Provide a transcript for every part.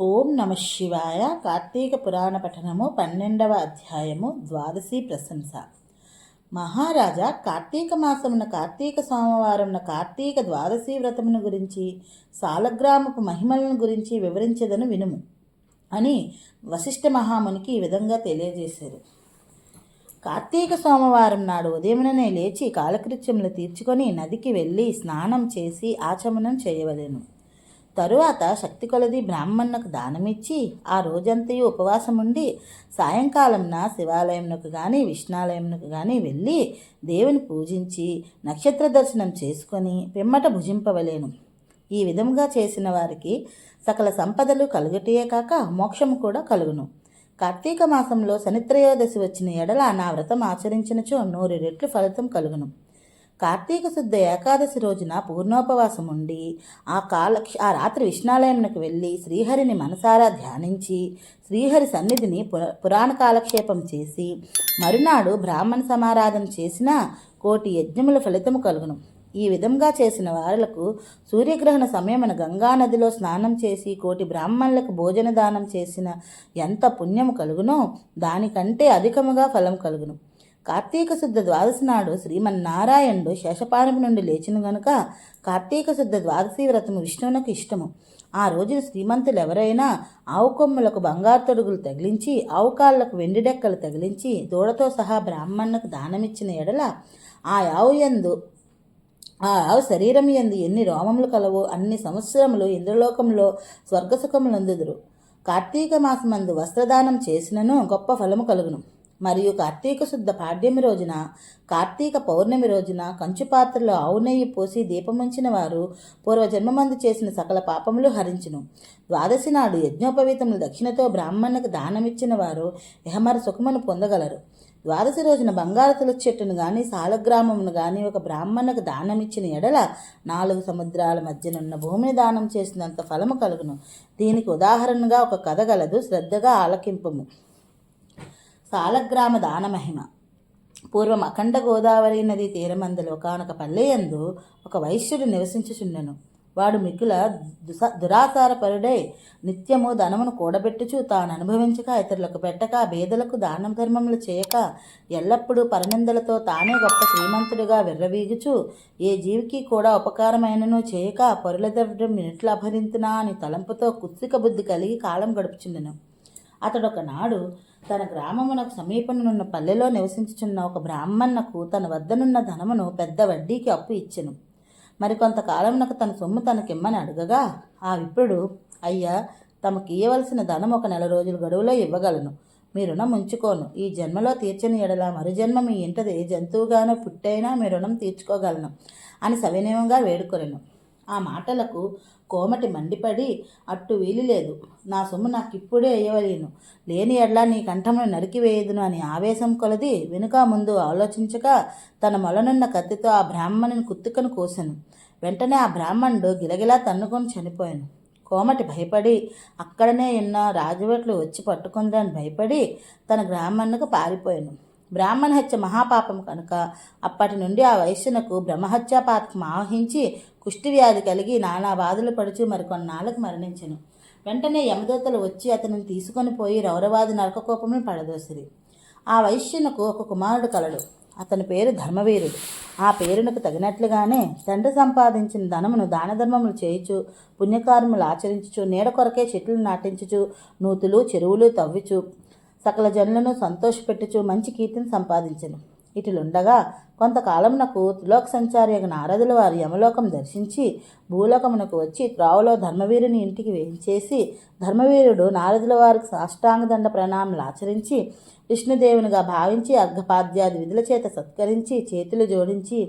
ఓం నమ శివాయ. కార్తీక పురాణ పఠనము పన్నెండవ అధ్యాయము ద్వాదశి ప్రశంస. మహారాజా కార్తీక మాసమున కార్తీక సోమవారమున కార్తీక ద్వాదశి వ్రతమును గురించి సాలగ్రామపు మహిమలను గురించి వివరించదను వినుము అని వశిష్ఠ మహామునికి ఈ విధంగా తెలియజేశారు. కార్తీక సోమవారం నాడు ఉదయముననే లేచి కాలకృత్యములు తీర్చుకొని నదికి వెళ్ళి స్నానం చేసి ఆచమనం చేయవలెను. తరువాత శక్తి కొలది బ్రాహ్మణులకు దానమిచ్చి ఆ రోజంతయు ఉపవాసం ఉండి సాయంకాలంన శివాలయంకు కానీ విష్ణాలయంకు కానీ వెళ్ళి దేవుని పూజించి నక్షత్ర దర్శనం చేసుకొని పిమ్మట భుజింపవలేను. ఈ విధముగా చేసిన వారికి సకల సంపదలు కలుగుటయే కాక మోక్షము కూడా కలుగును. కార్తీక మాసంలో శనిత్రయోదశి వచ్చిన ఎడల నా వ్రతం ఆచరించినచో నూరు రెట్లు ఫలితం కలుగును. కార్తీక శుద్ధ ఏకాదశి రోజున పూర్ణోపవాసం ఉండి ఆ కాల ఆ రాత్రి విష్ణాలయంకు వెళ్ళి శ్రీహరిని మనసారా ధ్యానించి శ్రీహరి సన్నిధిని పురాణ కాలక్షేపం చేసి మరునాడు బ్రాహ్మణ సమారాధన చేసిన కోటి యజ్ఞముల ఫలితము కలుగును. ఈ విధంగా చేసిన వారులకు సూర్యగ్రహణ సమయమున గంగానదిలో స్నానం చేసి కోటి బ్రాహ్మణులకు భోజన దానం చేసిన ఎంత పుణ్యము కలుగునో దానికంటే అధికముగా ఫలం కలుగును. కార్తీక శుద్ధ ద్వాదశి నాడు శ్రీమన్నారాయణుడు శేషపాణము నుండి లేచిన గనుక కార్తీక శుద్ధ ద్వాదశి వ్రతము విష్ణువునకు ఇష్టము. ఆ రోజున శ్రీమంతులు ఎవరైనా ఆవు కొమ్ములకు బంగారు తొడుగులు తగిలించి ఆవు కాళ్ళకు వెండి డెక్కలు తగిలించి దూడతో సహా బ్రాహ్మణులకు దానమిచ్చిన ఎడల ఆ ఆవు ఎందు ఆ ఆవు శరీరం ఎందు ఎన్ని రోమములు కలవో అన్ని సంవత్సరములు ఇంద్రలోకంలో స్వర్గసుఖములందుదురు. కార్తీక మాసమందు వస్త్రదానం చేసినను గొప్ప ఫలము కలుగును. మరియు కార్తీక శుద్ధ పాడ్యమి రోజున కార్తీక పౌర్ణమి రోజున కంచు పాత్రలో ఆవు నెయ్యి పోసి దీపముంచిన వారు పూర్వజన్మమందు చేసిన సకల పాపములు హరించును. ద్వాదశి నాడు యజ్ఞోపవీతములు దక్షిణతో బ్రాహ్మణులకు దానమిచ్చిన వారు యహమర సుఖమును పొందగలరు. ద్వాదశి రోజున బంగారు తులసి చెట్టును గాని సాలగ్రామమును గాని ఒక బ్రాహ్మణకు దానమిచ్చిన ఎడల నాలుగు సముద్రాల మధ్యనున్న భూమిని దానం చేసినంత ఫలము కలుగును. దీనికి ఉదాహరణగా ఒక కథ గలదు. శ్రద్ధగా ఆలకింపము. సాలగ్రామ దానమహిమ పూర్వం అఖండ గోదావరి నది తీరమందులో ఒకనొక పల్లెయందు ఒక వైశ్యుడు నివసించుచుండెను. వాడు మిగుల దురాసార పరుడై నిత్యము ధనమును కూడబెట్టుచు తాను అనుభవించక ఇతరులకు పెట్టక బేదలకు దాన ధర్మములు చేయక ఎల్లప్పుడూ పరనిందలతో తానే గొప్ప శ్రీమంతుడిగా విర్రవీగుచు ఏ జీవికి కూడా ఉపకారమైనను చేయక పరుల ద్రవ్యం ఎట్లా అభరింతునా అని తలంపుతో కుత్సిక బుద్ధి కలిగి కాలం గడుపుచుండెను. అతడొకనాడు తన గ్రామమునకు సమీపమునున్న పల్లెలో నివసించుచున్న ఒక బ్రాహ్మణకు తన వద్దనున్న ధనమును పెద్ద వడ్డీకి అప్పు ఇచ్చెను. మరికొంతకాలమునకు తన సొమ్ము తనకిమ్మని అడగగా ఆ విప్రుడు అయ్యా తమకు ఇయ్యవలసిన ధనం ఒక నెల రోజుల గడువులో ఇవ్వగలను. మీ రుణం ఉంచుకోను. ఈ జన్మలో తీర్చని ఎడల మరుజన్మ మీ ఇంటది. ఏ జంతువుగానో పుట్టైనా మీ రుణం తీర్చుకోగలను అని సవినయంగా వేడుకొనెను. ఆ మాటలకు కోమటి మండిపడి అట్టు వీలులేదు. నా సొమ్ము నాకు ఇప్పుడే వేయవలేను లేని ఎడ్లా నీ కంఠమును నరికివేయదును అని ఆవేశం కొలది వెనుక ముందు ఆలోచించక తన మొలనున్న కత్తితో ఆ బ్రాహ్మణుని కుత్తుకను కోసాను. వెంటనే ఆ బ్రాహ్మణుడు గిలగిలా తన్నుకొని చనిపోయాను. కోమటి భయపడి అక్కడనే ఉన్న రాజభట్లు వచ్చి పట్టుకుందని భయపడి తన గ్రామన్నకు పారిపోయాను. బ్రాహ్మణ హత్య మహాపాపం కనుక అప్పటి నుండి ఆ వైశ్యునకు బ్రహ్మహత్యా పాతకం ఆవహించి కుష్టివ్యాధి కలిగి నానా బాధలు పడుచు మరికొన్నాళ్ళకు మరణించను. వెంటనే యమదూతలు వచ్చి అతనిని తీసుకొని పోయి రౌరవాది నరకకోపమును పడదోసిరి. ఆ వైశ్యునకు ఒక కుమారుడు కలడు. అతని పేరు ధర్మవీరుడు. ఆ పేరునకు తగినట్లుగానే తండ్రి సంపాదించిన ధనమును దానధర్మములు చేయుచు పుణ్యకార్యములు ఆచరించుచు నీడ కొరకే చెట్లు నాటించుచు నూతులు చెరువులు తవ్విచు సకల జనులను సంతోషపెట్టుచు మంచి కీర్తిని సంపాదించను. ఇటులుండగా కొంతకాలమునకు త్రిలోక సంచారి నారదుల వారి యమలోకం దర్శించి భూలోకమునకు వచ్చి త్రావులో ధర్మవీరుని ఇంటికి వేయించేసి ధర్మవీరుడు నారదుల వారికి సాష్టాంగదండ ప్రణామాలు ఆచరించి విష్ణుదేవునిగా భావించి అర్ఘపాద్యాది విధుల చేత సత్కరించి చేతులు జోడించి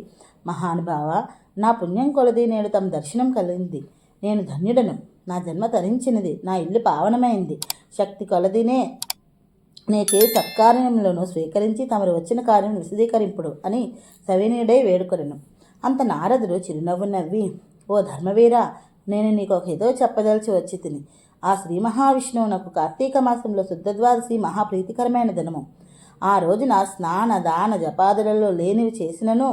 మహానుభావ నా పుణ్యం కొలది నేడు తమ దర్శనం కలిగింది. నేను ధన్యుడను. నా జన్మ తరించినది. నా ఇల్లు పావనమైంది. శక్తి కొలదినే నే చే సత్కార్యములను స్వీకరించి తమరు వచ్చిన కార్యం విశదీకరింపుడు అని సవినీయుడై వేడుకొనెను. అంత నారదుడు చిరునవ్వు నవ్వి ఓ ధర్మవీర నేను నీకు ఒక ఏదో చెప్పదలిచి వచ్చి తిని. ఆ శ్రీ మహావిష్ణువు నాకు కార్తీక మాసంలో శుద్ధద్వాదశి మహాప్రీతికరమైన దినము. ఆ రోజున స్నాన దాన జపాదులలో లేనివి చేసినను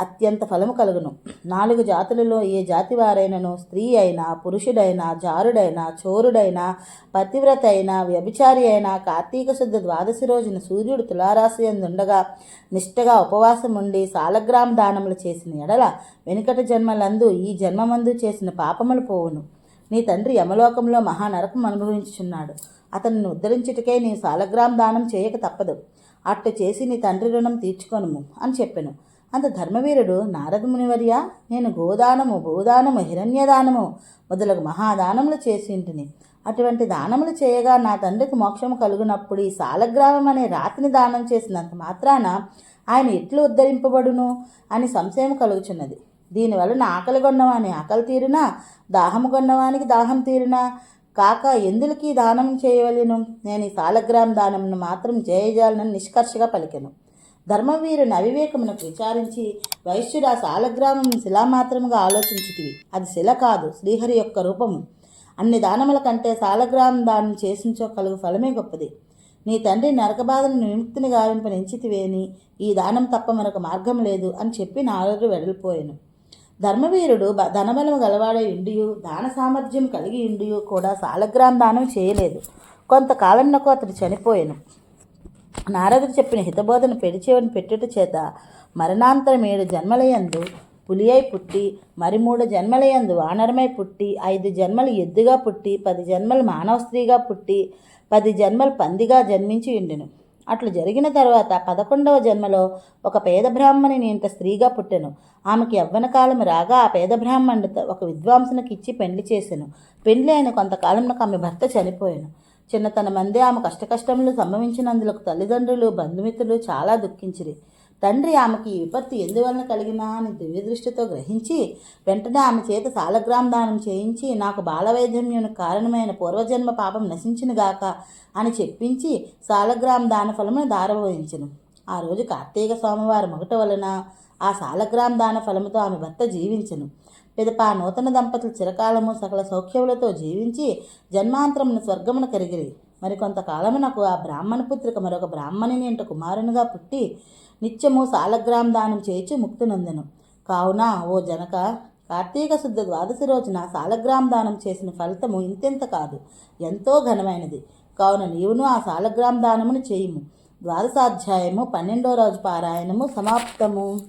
అత్యంత ఫలము కలుగును. నాలుగు జాతులలో ఏ జాతి వారైనను స్త్రీ అయినా పురుషుడైనా జారుడైనా చోరుడైనా పతివ్రత అయినా వ్యభిచారి అయినా కార్తీక శుద్ధ ద్వాదశి రోజున సూర్యుడు తులారాశి ఉండగా నిష్టగా ఉపవాసం ఉండి సాలగ్రామ దానములు చేసిన ఎడల వెనుకట జన్మలందు ఈ జన్మమందు చేసిన పాపములు పోవును. నీ తండ్రి యమలోకంలో మహానరకం అనుభవించుచున్నాడు. అతనిని ఉద్ధరించుటకే నీ సాలగ్రామ దానం చేయక తప్పదు. అట్టు చేసి నీ తండ్రి రుణం తీర్చుకొనుము అని చెప్పాను. అంత ధర్మవీరుడు నారదమునివర్య? నేను గోదానము భూదానము హిరణ్యదానము మొదలగు మహాదానములు చేసింటిని. అటువంటి దానములు చేయగా నా తండ్రికి మోక్షము కలుగునప్పుడు ఈ సాలగ్రామం అనే రాతిని దానం చేసినంత మాత్రాన ఆయన ఎట్లు ఉద్ధరింపబడును అని సంశయం కలుగుచున్నది. దీనివలన ఆకలి కొన్నవాని ఆకలి తీరినా దాహము కొన్నవానికి దాహం తీరినా కాక ఎందులకి దానం చేయవలెను? నేను ఈ సాలగ్రామ దానమును మాత్రం చేయజాలనని నిష్కర్షగా పలికెను. ధర్మవీరుని అవివేకమునకు విచారించి వైశ్యుడా ఆ శిలామాత్రముగా ఆలోచించితివి. అది శిల కాదు శ్రీహరి యొక్క రూపము. అన్ని దానముల కంటే శాలగ్రామం దానం చేసించో కలుగు ఫలమే గొప్పది. నీ తండ్రి నరకబాధను విముక్తిని గావింపనించితివేని ఈ దానం తప్ప మరొక మార్గం లేదు అని చెప్పి నారదుడు వెడలిపోయాను. ధర్మవీరుడు బ- ధనబలము గలవాడే ఇండియు దాన సామర్థ్యం కలిగి ఇండియు కూడా శాలగ్రామ దానం చేయలేదు. కొంతకాలంలో అతడు చనిపోయాను. నారదుడు చెప్పిన హితబోధన పెడిచేవని పెట్టుట చేత మరణాంతరం ఏడు జన్మలయందు పులి అయి పుట్టి మరి మూడు జన్మలయందు వానరమై పుట్టి ఐదు జన్మలు ఎద్దుగా పుట్టి పది జన్మలు మానవ స్త్రీగా పుట్టి పది జన్మలు పందిగా జన్మించి ఉండెను అట్లు జరిగిన తర్వాత పదకొండవ జన్మలో ఒక పేద బ్రాహ్మణి ఇంత స్త్రీగా పుట్టెను. ఆమెకి యవ్వన కాలం రాగా ఆ పేద బ్రాహ్మణుడితో ఒక విద్వాంసునికి ఇచ్చి పెండ్లి చేసెను. పెండ్లి అయిన కొంతకాలంలో ఆమె భర్త చనిపోయాను. చిన్నతనమందే ఆమె కష్టకష్టములు సంభవించినందులకు తల్లిదండ్రులు బంధుమిత్రులు చాలా దుఃఖించిరి. తండ్రి ఆమెకి ఈ విపత్తు ఎందువలన కలిగినా అని దివ్యదృష్టితో గ్రహించి వెంటనే ఆమె చేత సాలగ్రామ దానం చేయించి నాకు బాలవైధమ్యునికి కారణమైన పూర్వజన్మ పాపం నశించిన గాక అని చెప్పించి సాలగ్రామ దాన ఫలమును దారవహించను ఆ రోజు కార్తీక సోమవారం ఒకటి వలన ఆ సాలగ్రామ్ దాన ఫలముతో ఆమె భర్త జీవించను. పిదప ఆ నూతన దంపతులు చిరకాలము సకల సౌఖ్యములతో జీవించి జన్మాంతరమును స్వర్గమున కరిగిరి. మరి కొంతకాలమునకు ఆ బ్రాహ్మణ పుత్రిక మరొక బ్రాహ్మణుని ఇంట కుమారునిగా పుట్టి నిత్యము సాలగ్రామ్ దానం చేయించి ముక్తి నొందెను. కావున ఓ జనక కార్తీక శుద్ధ ద్వాదశి రోజున సాలగ్రామ్ దానం చేసిన ఫలితము ఇంతెంత కాదు ఎంతో ఘనమైనది. కావున నీవును ఆ సాలగ్రామ్ దానమును చేయుము. ద్వాదశాధ్యాయము పన్నెండో రోజు పారాయణము సమాప్తము.